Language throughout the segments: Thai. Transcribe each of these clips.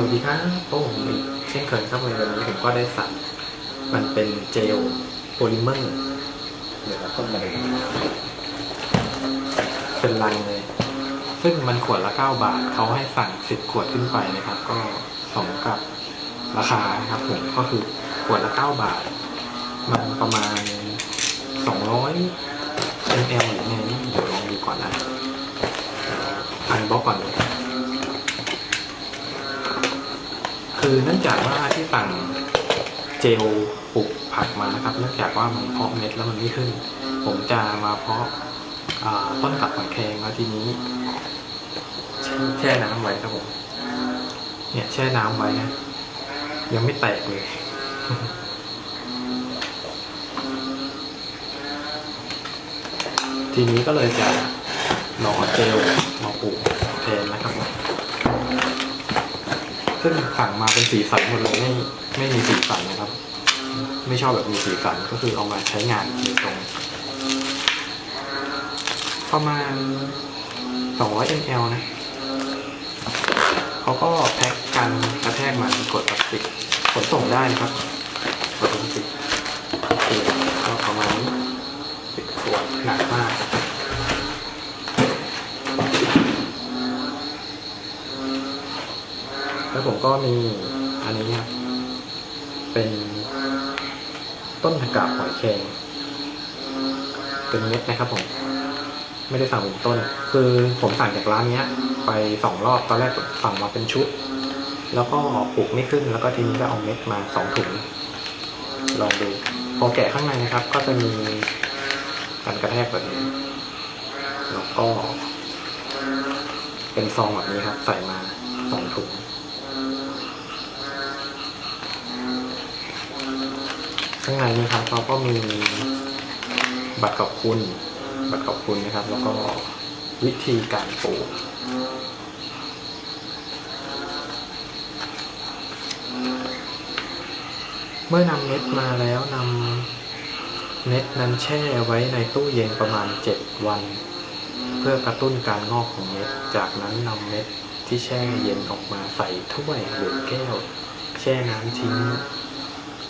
วัสดีครับโอ้ผมอีกเช่นเคยครับวันนี้ผมก็ได้สั่งมันเป็นเจลโพลิเมอร์เดี๋ยวเราต้นมาเลยเป็นลังเลย ซึ่งมันขวดละ 9 บาทเขาให้สั่ง 10 ขวดขึ้นไปนะครับ ก็สมกับราคานะครับผมก็คือขวดละ 9 บาท มันประมาณ 200 ml หรือไงนี่เดี๋ยวลองดูก่อนนะอันบล็อกก่อนเลย คือเนื่องจากว่าที่สั่งเจลปลูกผักมานะครับ เนื่องจากว่ามันเพาะเม็ดแล้วมันไม่ขึ้น ผมจะมาเพาะต้นกับหอยแครงแล้วทีนี้ แช่น้ำไว้ครับผม เนี่ยแช่น้ำไว้นะยังไม่แตกเลยทีนี้ก็เลยจะรอเจล ซึ่งสั่งมาเป็นสีสันหมดเลยไม่ไม่มีสีสันนะครับ ไม่ชอบแบบมีสีสันก็คือเอามาใช้งานโดยตรง ประมาณ 200 ml นะเขาก็แพ็คกันกระแทกมากดพลาสติกขนส่งได้นะครับกดพลาสติกโอเคก็ประมาณนี้สิบขวดหนักมาก แล้วผมก็มีอันนี้ครับเป็นต้นผักกาดหอยแครงเป็นเม็ดนะครับผม ไม่ได้สั่งเป็นต้น คือผมสั่งจากร้านเนี้ย ไปสองรอบตอนแรกสั่งมาเป็นชุด แล้วก็ปลูกไม่ขึ้นแล้วก็ทีนี้ก็เอาเม็ดมาสองถุงลองดูพอแกะข้างในนะครับ ก็จะมีการกระแทกแบบนี้แล้วก็ เป็นซองแบบนี้ครับ ใส่มาสองถุง ข้างในนี้ครับเราก็มีบัตรขอบคุณ บัตรขอบคุณนะครับ แล้วก็วิธีการปลูกเมื่อนำเม็ดมาแล้วนำเม็ดนั้นแช่ไว้ในตู้เย็นประมาณ 7 วัน เพื่อกระตุ้นการงอกของเม็ด จากนั้นนำเม็ดที่แช่เย็นออกมาใส่ถ้วยหรือแก้ว แช่น้ำทิ้ง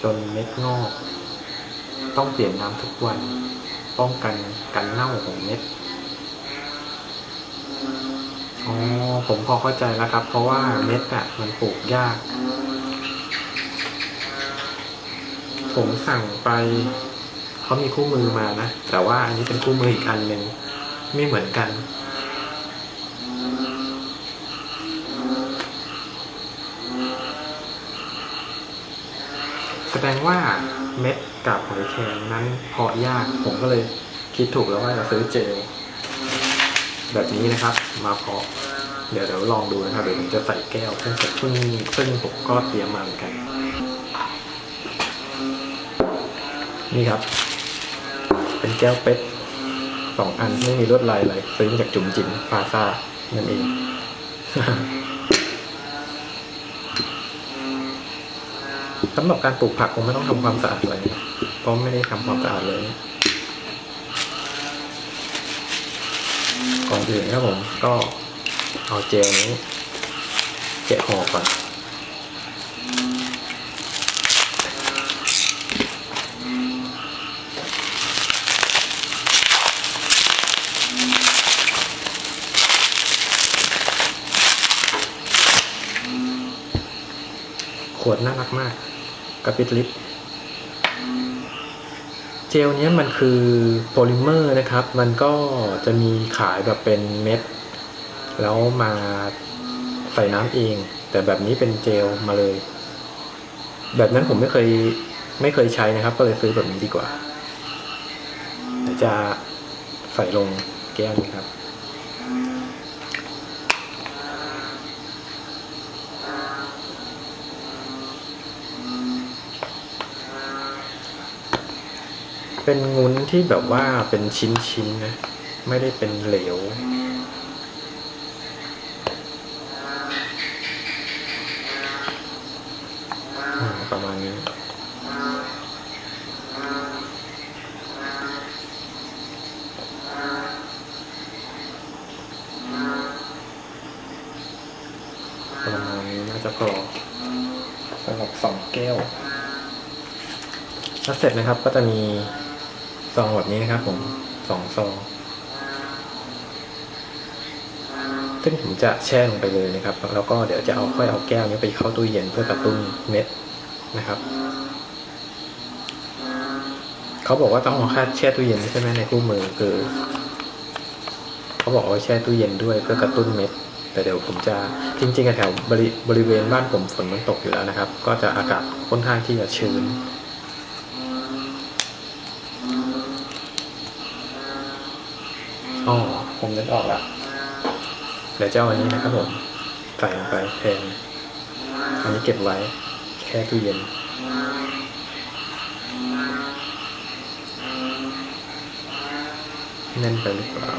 จนเม็ดงอก ต้องเปลี่ยนน้ำทุกวัน ป้องกันการเน่าของเม็ดอ๋อผมพอเข้าใจแล้วครับ เพราะว่าเม็ดอะมันปลูกยาก ผมสั่งไปเขามีคู่มือมานะ แต่ว่าอันนี้เป็นคู่มืออีกอันหนึ่งไม่เหมือนกันแสดงว่าเม็ด กับหอยแครงนั้นเพาะยากผมก็เลยคิดถูกแล้วว่าจะซื้อเจลแบบนี้นะครับ มาเพาะเดี๋ยวเดี๋ยวลองดูนะครับเดี๋ยวผมจะใส่แก้วซึ่งซึ่งซึ่งผมก็เตรียมมาเหมือนกัน นี่ครับ เป็นแก้วเป็ดสองอันไม่มีลวดลายอะไรซื้อมาจากจุ๋มจิ๋มพาซานั่นเอง สำหรับการปลูกผักคงไม่ต้องทำความสะอาดเลยเพราะไม่ได้ทำความสะอาดเลย ก่อนอื่นครับผมก็เอาเจลนี้แกะห่อก่อนขวดน่ารักมาก กระปิดลิปเจลนี้มันคือโพลิเมอร์นะครับ มันก็จะมีขายแบบเป็นเม็ด แล้วมาใส่น้ำเอง แต่แบบนี้เป็นเจลมาเลย แบบนั้นผมไม่เคยไม่เคยใช้นะครับ ก็เลยซื้อแบบนี้ดีกว่า จะใส่ลงแก้วนี้ครับ เป็นงุ้นที่แบบว่าเป็นชิ้นๆนะ ไม่ได้เป็นเหลวอ่าประมาณนี้ประมาณนี้น่าจะจะกรอกสำหรับสองแก้วแล้วเสร็จนะครับก็จะมี ซองแบบนี้นะครับผมสองซองซึ่งผมจะแช่ลงไปเลยนะครับ แล้วก็เดี๋ยวจะเอาค่อยเอาแก้วนี้ไปเข้าตู้เย็นเพื่อกระตุ้นเม็ดนะครับเขาบอกว่าต้องเอาค่าแช่ตู้เย็นใช่ไหมในคู่มือคือเขาบอกว่าแช่ตู้เย็นด้วยเพื่อกระตุ้นเม็ด แต่เดี๋ยวผมจะจริงๆแถวบริบริเวณบ้านผมฝนมันตกอยู่แล้วนะครับ ก็จะอากาศค่อนข้างที่จะชื้น อ๋อผมนึกออกละเดี๋ยวจะเอาอันนี้นะครับผมใส่ลงไปแทนอันนี้เก็บไว้แค่ตู้เย็นแน่นไปหรือเปล่า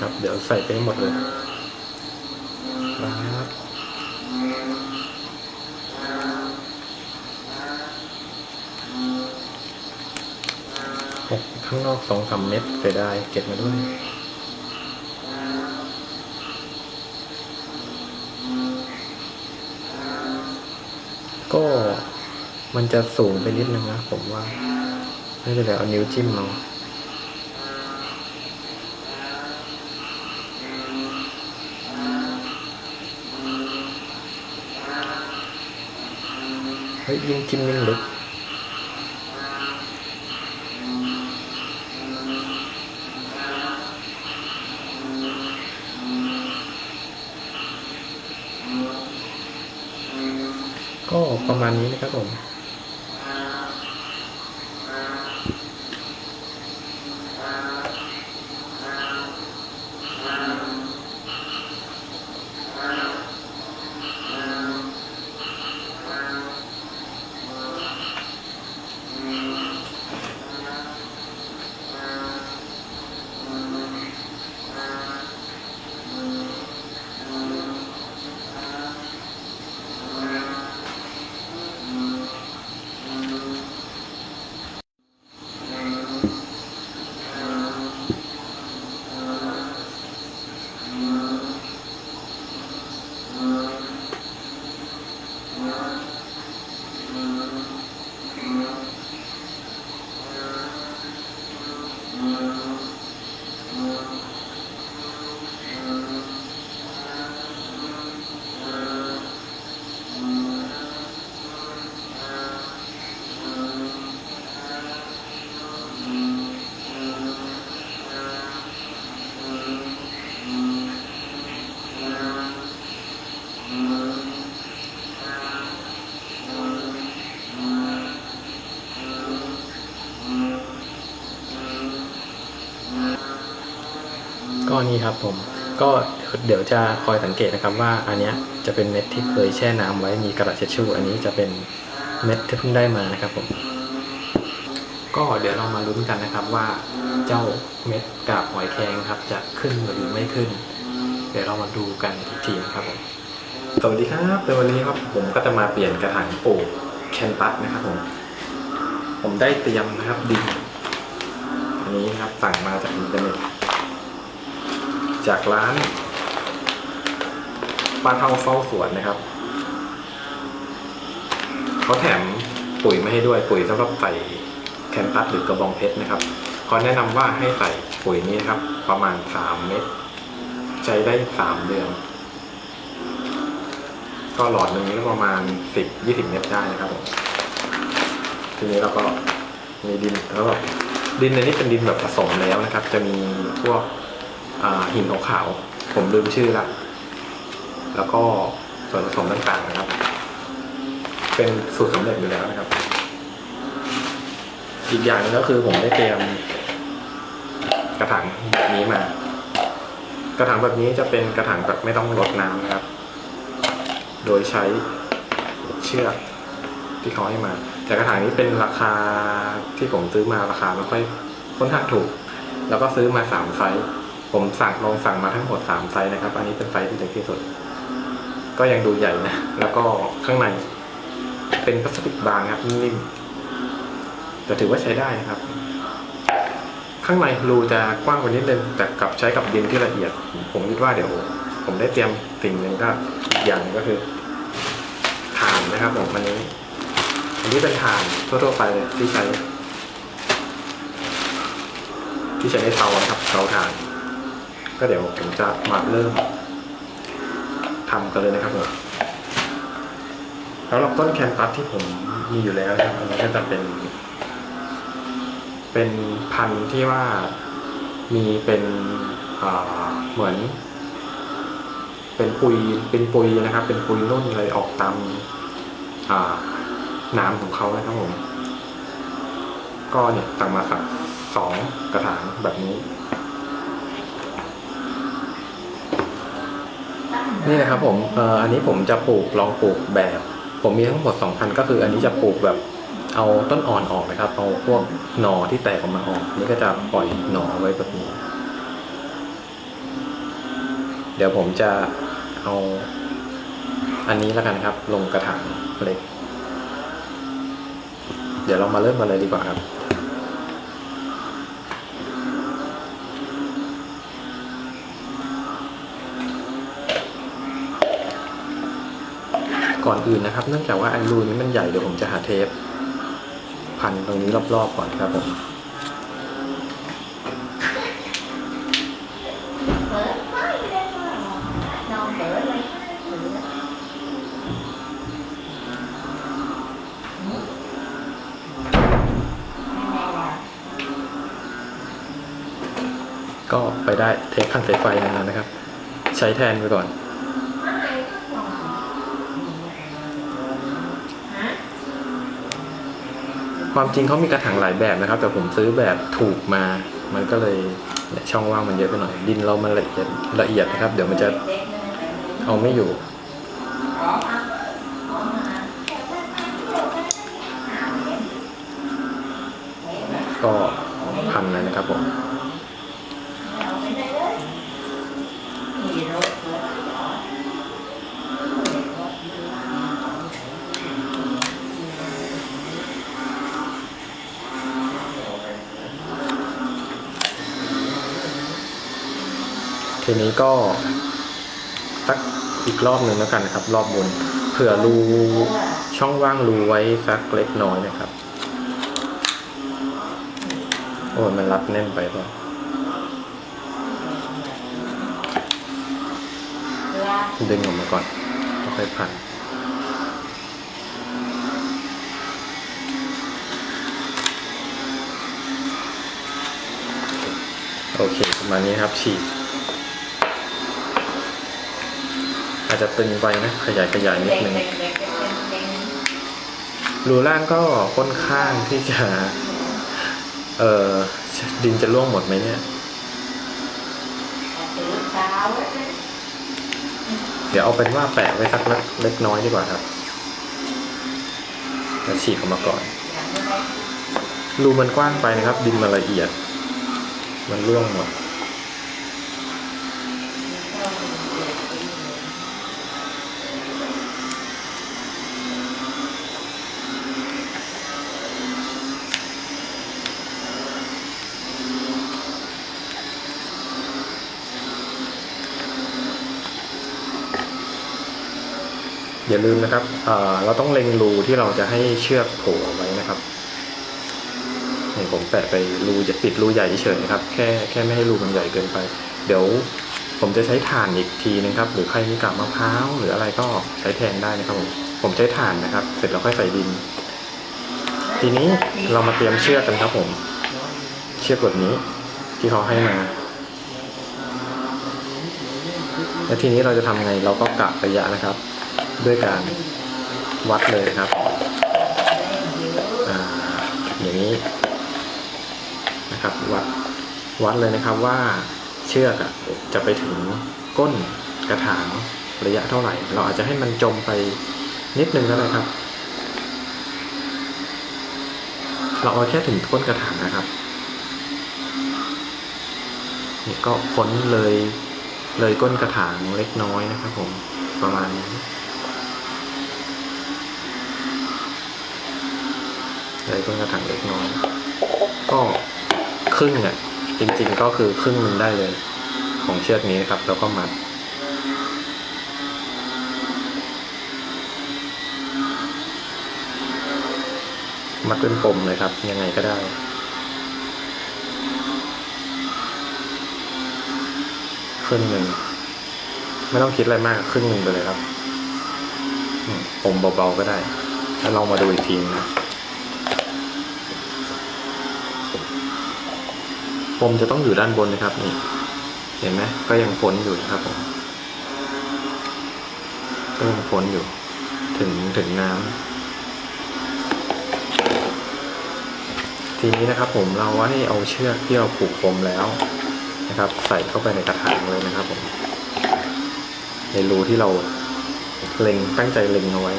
ครับเดี๋ยว ใส่ไปให้หมดเลยครับหกข้างนอกสองสามเม็ดเสียดายเก็บมาด้วยก็มันจะสูงไปนิดนึงนะผมว่า ไม่เป็นไรเอานิ้วจิ้มเอา เฮ้ยยิ่งกินยิ่งลึกก็ประมาณนี้นะครับผม ก็นี่ครับผมก็เดี๋ยวจะคอยสังเกตนะครับว่าอันเนี้ยจะเป็นเม็ดที่เคยแช่น้ำไว้มีกระดาษเช็ดชู่อันนี้จะเป็นเม็ดที่เพิ่งได้มานะครับผม ก็เดี๋ยวเรามาลุ้นกันนะครับว่าเจ้าเม็ดกาบหอยแครงครับ จะขึ้นหรือไม่ขึ้น เดี๋ยวเรามาดูกันอีกทีนะครับผมสวัสดีครับในวันนี้ครับผมก็จะมาเปลี่ยนกระถางปลูกแคนตัสนะครับผม ผมได้เตรียมนะครับดินอันนี้นะครับสั่งมาจากอินเทอร์เน็ต จากร้านป้าเท่าเฝ้าสวนนะครับเขาแถมปุ๋ยมาให้ด้วยปุ๋ยสำหรับใส่แคนตัสหรือกระบองเพชรนะครับเขาแนะนำว่าให้ใส่ปุ๋ยนี้นะครับ ประมาณสามเม็ดใช้ได้สามเดือน ก็หลอดหนึ่งก็ประมาณสิบยี่สิบเม็ดได้นะครับผมทีนี้เราก็มีดินแล้วก็ดินในนี้เป็นดินแบบผสมแล้วนะครับ จะมีพวก หินขาวๆผมลืมชื่อละแล้วก็ส่วนผสมต่างๆนะครับ เป็นสูตรสำเร็จอยู่แล้วนะครับ อีกอย่างนึงก็คือผมได้เตรียมกระถางแบบนี้มา กระถางแบบนี้จะเป็นกระถางแบบไม่ต้องรดน้ำนะครับ โดยใช้เชือกที่เขาให้มา แต่กระถางนี้เป็นราคาที่ผมซื้อมาราคาไม่ค่อยค่อนข้างถูก แล้วก็ซื้อมาสามไซส์ ผมสั่งลองสั่งมาทั้งหมดสามไซส์นะครับ อันนี้เป็นไซส์ที่เล็กที่สุด ก็ยังดูใหญ่นะ แล้วก็ข้างใน เป็นพลาสติกบางครับนิ่มๆแต่ถือว่าใช้ได้นะครับ ข้างในรูจะกว้างกว่านิดนึง แต่กลับใช้กับดินที่ละเอียด ผมคิดว่าเดี๋ยว ผมได้เตรียมสิ่งหนึ่งก็อีกอย่างก็คือถ่านนะครับผมอันนี้ อันนี้เป็นถ่านทั่วๆไปเลยที่ใช้ ที่ใช้ในเตาครับเตาถ่าน ก็เดี๋ยวผมจะมาเริ่มทำกันเลยนะครับผมสำหรับต้นแคนตัสที่ผมมีอยู่แล้วนะครับอันก็จะเป็น เป็นพันธุ์ที่ว่ามีเป็นเหมือน เป็นปุยเป็นปุยนะครับ เป็นปุยนุ่นเลยออกตามน้ำของเขานะครับผม ก็เนี่ยตักมาสักสองกระถางแบบนี้ นี่นะครับผมเอ่ออันนี้ผมจะปลูกลองปลูกแบบ ผมมีทั้งหมดสองพันก็คือ อันนี้จะปลูกแบบเอาต้นอ่อนออกนะครับ เอาพวกหน่อที่แตกออกมาออกนนี่ก็จะปล่อยหน่อไว้แบบนี้ เดี๋ยวผมจะเอาอันนี้แล้วกันครับ ลงกระถางเล็ก เดี๋ยวเรามาเริ่มกันเลยดีกว่าครับ ก่อนอื่นนะครับ เนื่องจากว่าไอ้รูนี้มันใหญ่เดี๋ยวผมจะหาเทป พันตรงนี้รอบๆก่อนครับผมก็ไปได้เทปพันสายไฟนานนะครับ ใช้แทนไปก่อน ความจริงเขามีกระถางหลายแบบนะครับ แต่ผมซื้อแบบถูกมา มันก็เลยช่องว่างมันเยอะไปหน่อย ดินเรามันละเอียดละเอียดนะครับ เดี๋ยวมันจะเอาไม่อยู่ ทีนี้ก็สักอีกรอบหนึ่งแล้วกันนะครับ รอบบนเผื่อรูช่องว่างรูไว้สักเล็กน้อยนะครับ โอ้ยมันรัดแน่นไปป่ะดึงออกมาก่อนแล้วค่อยพันโอเค ประมาณนี้ครับฉีด อาจจะตึงไปนะ ขยายขยายนิดนึงรูล่างก็ค่อนข้างที่จะ เอ่อ ดินจะร่วงหมดไหมเนี่ยเดี๋ยวเอาเป็นว่าแปะไว้สักเล็กน้อยดีกว่าครับแล้วฉีกออกมาก่อน รูมันกว้างไปนะครับ ดินมันละเอียด มันร่วงหมด อย่าลืมนะครับเราต้องเล็งรูที่เราจะให้เชือกโผล่ไว้นะครับนี่ผมแปะไปรูจะปิดรูใหญ่เฉยนะครับ แค่แค่ไม่ให้รูมันใหญ่เกินไป เดี๋ยวผมจะใช้ถ่านอีกทีนะครับ หรือใครมีกากมะพร้าวหรืออะไรก็ใช้แทนได้นะครับผมผมใช้ถ่านนะครับ เสร็จแล้วค่อยใส่ดิน ทีนี้เรามาเตรียมเชือกกันครับผม เชือกแบบนี้ที่เขาให้มาแล้วทีนี้เราจะทำไงเราก็กะระยะนะครับ ด้วยการวัดเลยครับออย่างนี้นะครับวัดวัดเลยนะครับว่าเชือกจะไปถึงก้นกระถางระยะเท่าไหร่ เราอาจจะให้มันจมไปนิดนึงก็ได้ครับ เราเอาแค่ถึงก้นกระถางนะครับนี่ก็พ้นเลยเลยก้นกระถางเล็กน้อยนะครับผมประมาณนี้ เลยต้นกระถางเล็กน้อย ก็ครึ่งอะจริงๆก็คือครึ่งหนึงได้เลย ของเชือกนี้ครับ แล้วก็มัดมัดเป็นปมเลยครับ ยังไงก็ได้ ครึ่งหนึ่ง ไม่ต้องคิดอะไรมากครึ่งหนึ่งไปเลยครับอมปมเบาๆก็ได้ แล้วลองมาดูอีกทีนะ ปมจะต้องอยู่ด้านบนนะครับนี่เห็นไหมก็ยังพ้นอยู่นะครับผมก็ยังพ้นอยู่ ถึงถึงน้ำทีนี้นะครับ ผมเราว่าให้เอาเชือกที่เราผูกปมแล้วนะครับ ใส่เข้าไปในกระถางเลยนะครับผมในรูที่เราเล็งตั้งใจเล็งเอาไว้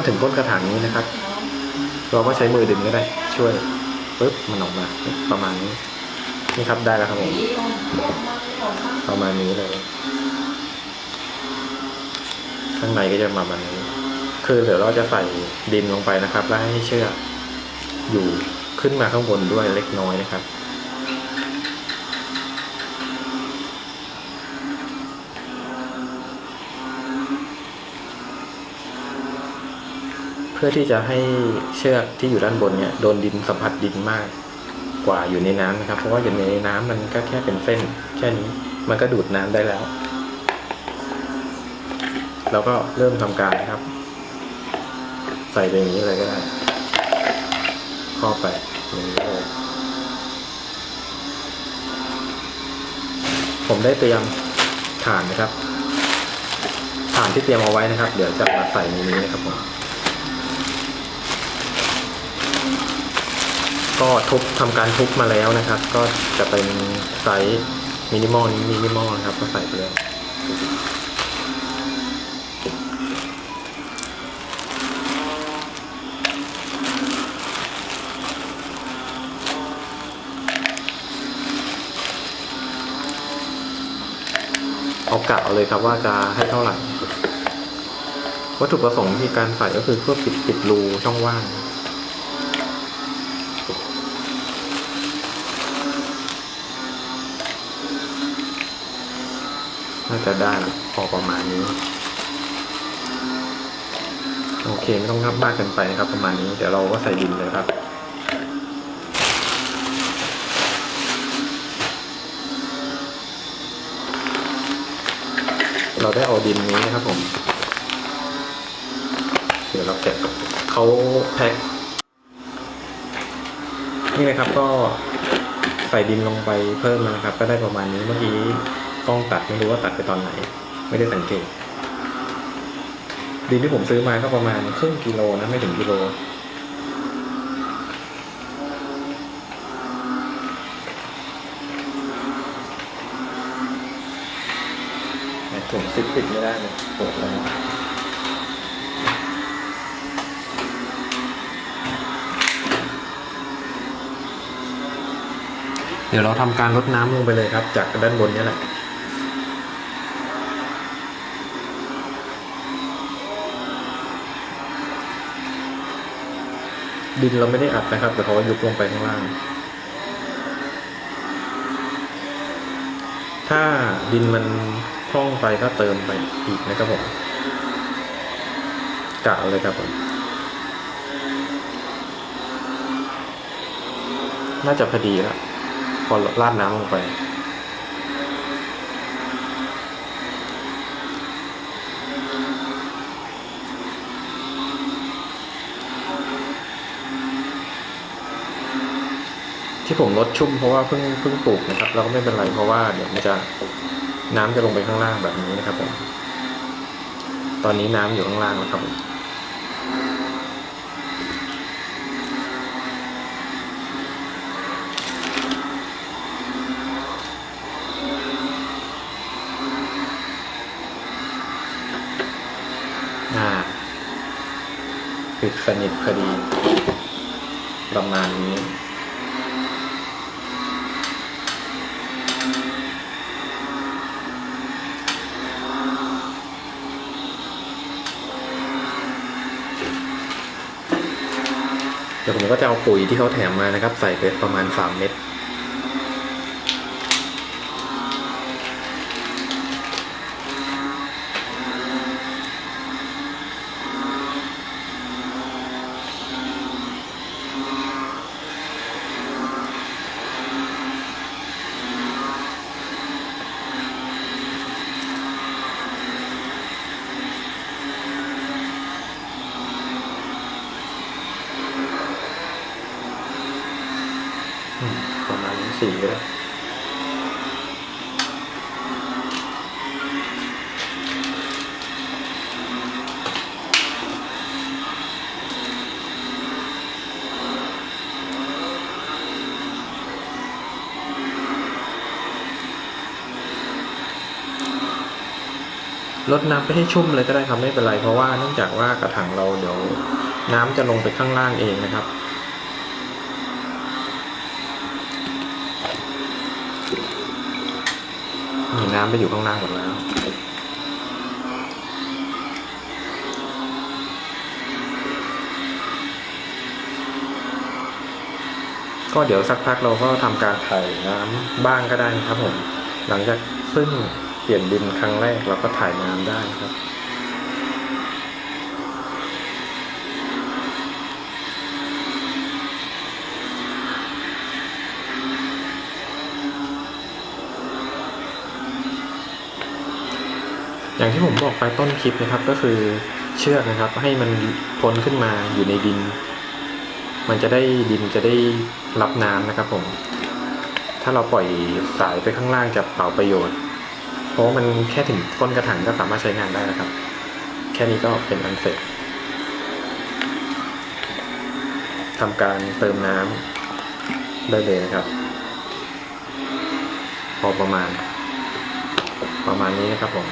มาถึงก้นกระถางนี้นะครับ เราก็ใช้มือดึงก็ได้ ช่วยปึ๊บมันออกมาประมาณนี้นี่ครับได้แล้วครับผมประมาณนี้เลย ข้างในก็จะมาประมาณนี้ คือเดี๋ยวเราจะใส่ดินลงไปนะครับ แล้วให้เชือกอยู่ขึ้นมาข้างบนด้วยเล็กน้อยนะครับ พื่อที่จะให้เชือกที่อยู่ด้านบนเนี่ยโดนดินสัมผัสดินมากกว่าอยู่ในน้ำนะครับ เพราะว่าอยู่ในน้ำมันก็แค่เป็นเส้น แค่นี้มันก็ดูดน้ำได้แล้วเราก็เริ่มทำการนะครับ ใส่ไปอย่างนี้เลยก็ได้ข้อไปอย่างนี้เลยผมได้เตรียมถ่านนะครับถ่านที่เตรียมเอาไว้นะครับ เดี๋ยวจะมาใส่ในนี้นะครับผม ก็ทุบทำการทุบมาแล้วนะครับ ก็จะเป็นไซส์มินิมอลมินิมอลนะครับ ก็ใส่ไปเลยเอากะเอาเลยครับว่าจะให้เท่าไหร่ วัตถุประสงค์ที่การใส่ก็คือเพื่อปิดปิดรูช่องว่าง น่าจะได้พอประมาณนี้ โอเคไม่ต้องงับมากเกินไปนะครับ ประมาณนี้เดี๋ยวเราก็ใส่ดินเลยครับเราได้เอาดินนี้นะครับผม เดี๋ยวเราแกะเขาแพ็คนี่นะครับก็ใส่ดินลงไปเพิ่มนะครับ ก็ได้ประมาณนี้เมื่อกี้ ล้องตัดไม่รู้ว่าตัดไปตอนไหน ไม่ได้สังเกต ดินที่ผมซื้อมาก็ประมาณครึ่งกิโลนะไม่ถึงกิโล ถุงซิปปิดไม่ได้เลยปิดแล้วเดี๋ยวเราทำการลดน้ำลงไปเลยครับ จากด้านบนนี้แหละ ดินเราไม่ได้อัดนะครับ แต่เขายุบลงไปข้างล่าง ถ้าดินมันพร่องไปก็เติมไปอีกนะครับผมกะเอาเลยครับผมน่าจะพอดีแล้วพอราดน้ำลงไป ที่ผมลดชุ่มเพราะว่าเพิ่งเพิ่งปลูกนะครับเราก็ไม่เป็นไรเพราะว่าเดี๋ยวมันจะน้ำจะลงไปข้างล่างแบบนี้นะครับผมตอนนี้น้ำอยู่ข้างล่างนะครับปิดสนิทพอดีประมาณนี้ ดี๋ยวผมก็จะเอาปุ๋ยที่เขาแถมมานะครับ ใส่ไปประมาณ 3 เม็ด ลดน้ำไปให้ชุ่มเลยก็ได้ครับไม่เป็นไร เพราะว่าเนื่องจากว่ากระถางเราเดี๋ยวน้ำจะลงไปข้างล่างเองนะครับมีน้ำไปอยู่ข้างล่างหมดแล้วก็เดี๋ยวสักพักเราก็ทำการถ่ายน้ำบ้างก็ได้นะครับผม หลังจากเพิ่ง ลี่ยนดินครั้งแรกเราก็ถ่ายน้ำได้ครับ อย่างที่ผมบอกไปต้นคลิปนะครับก็คือเชือกนะครับ ให้มันพ้นขึ้นมาอยู่ในดิน มันจะได้ดินจะได้รับน้ำนะครับผม ถ้าเราปล่อยสายไปข้างล่างจะเปล่าประโยชน์ เพราะมันแค่ถึงก้นกระถางก็สามารถใช้งานได้แล้วครับ แค่นี้ก็เป็นอันเสร็จทำการเติมน้ำได้เลยนะครับ พอประมาณ ประมาณนี้นะครับผม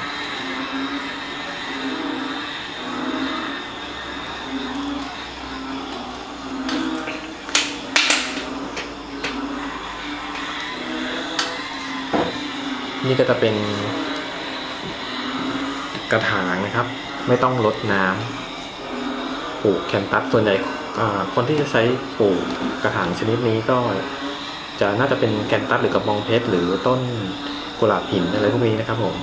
นี่ก็จะเป็น กระถางนะครับ ไม่ต้องลดน้ำปลูกแคนตัสส่วนใหญ่คนที่จะใช้ปลูกกระถางชนิดนี้ก็จะน่าจะเป็นแคนตัสหรือกระบองเพชรหรือต้นกุหลาบหินอะไรพวกนี้นะครับผม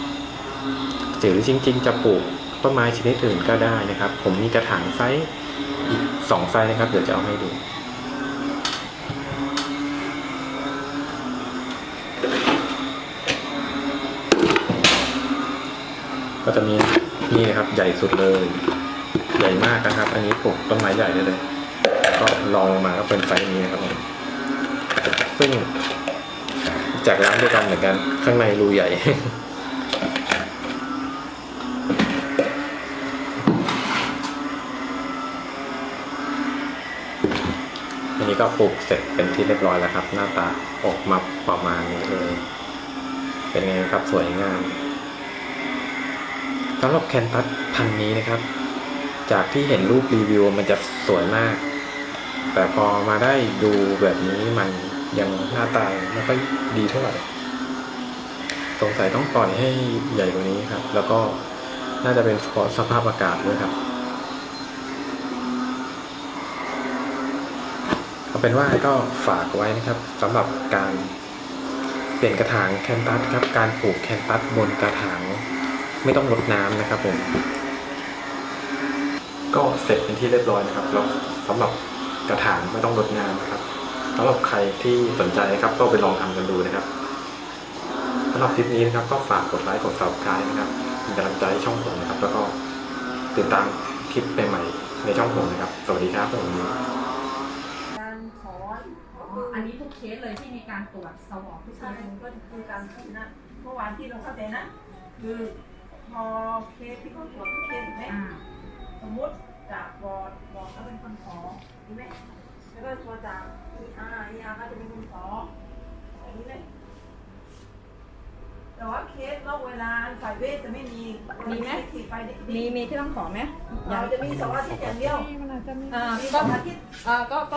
หรือจริง ๆ จะปลูกต้นไม้ชนิดอื่นก็ได้นะครับ ผมมีกระถางไซส์อีกสองไซส์นะครับ เดี๋ยวจะเอาให้ดู ก็จะมีนี่นะครับใหญ่สุดเลย ใหญ่มากนะครับ อันนี้ปลูกต้นไม้ใหญ่ได้เลย ก็ลองลงมาก็เป็นไซส์นี้นะครับผมซึ่งจากร้านเดียวกันเหมือนกัน ข้างในรูใหญ่อันนี้ก็ปลูกเสร็จเป็นที่เรียบร้อยแล้วครับ หน้าตาออกมาประมาณนี้เลย เป็นไงครับสวยงาม สำหรับแคนตัสพันนี้นะครับ จากที่เห็นรูปรีวิวมันจะสวยมาก แต่พอมาได้ดูแบบนี้มันยังหน้าตาไม่ค่อยดีเท่าไหร่สงสัยต้องปล่อยให้ใหญ่กว่านี้ครับ แล้วก็น่าจะเป็นเพราะสภาพอากาศด้วยครับเอาเป็นว่าก็ฝากไว้นะครับสำหรับการเปลี่ยนกระถางแคนตัสครับ การปลูกแคนตัสบนกระถาง ไม่ต้องรดน้ำนะครับผม ก็เสร็จเป็นที่เรียบร้อยนะครับแล้วสำหรับกระถางไม่ต้องรดน้ำนะครับสำหรับใครที่สนใจนะครับ ก็ไปลองทำกันดูนะครับสำหรับคลิปนี้นะครับ ก็ฝากกดไลค์กด subscribe นะครับเป็นกำลังใจให้ช่องผมนะครับ แล้วก็ติดตามคลิปใหม่ๆในช่องผมนะครับ สวัสดีครับผมการถอนอันนี้ทุกเคสเลยที่มีการตรวจสวอปทุกเคใช่สก็คือการถอนนะเมื่อวานที่เราเข้าใจนะ คือ พอเคสที่เขาตรวจทุกเคสเห็นไหมอ่าสมมติจากบอร์ดบอร์ดเขาเป็นคนขอเห็นไหมแล้วก็พอจาก ER ER ก็จะเป็นคนขออย่างนี้เลยแต่ว่าเคสเราเวลาฝ่ายเวทจะไม่มีมีไหมที่ฝ่ายเด็กมีมีที่ต้องขอไหมเราจะมีเสาร์อาทิตย์อย่างเดียวอ่ามีก็เสาร์อาทิตย์ อ่าก็ก็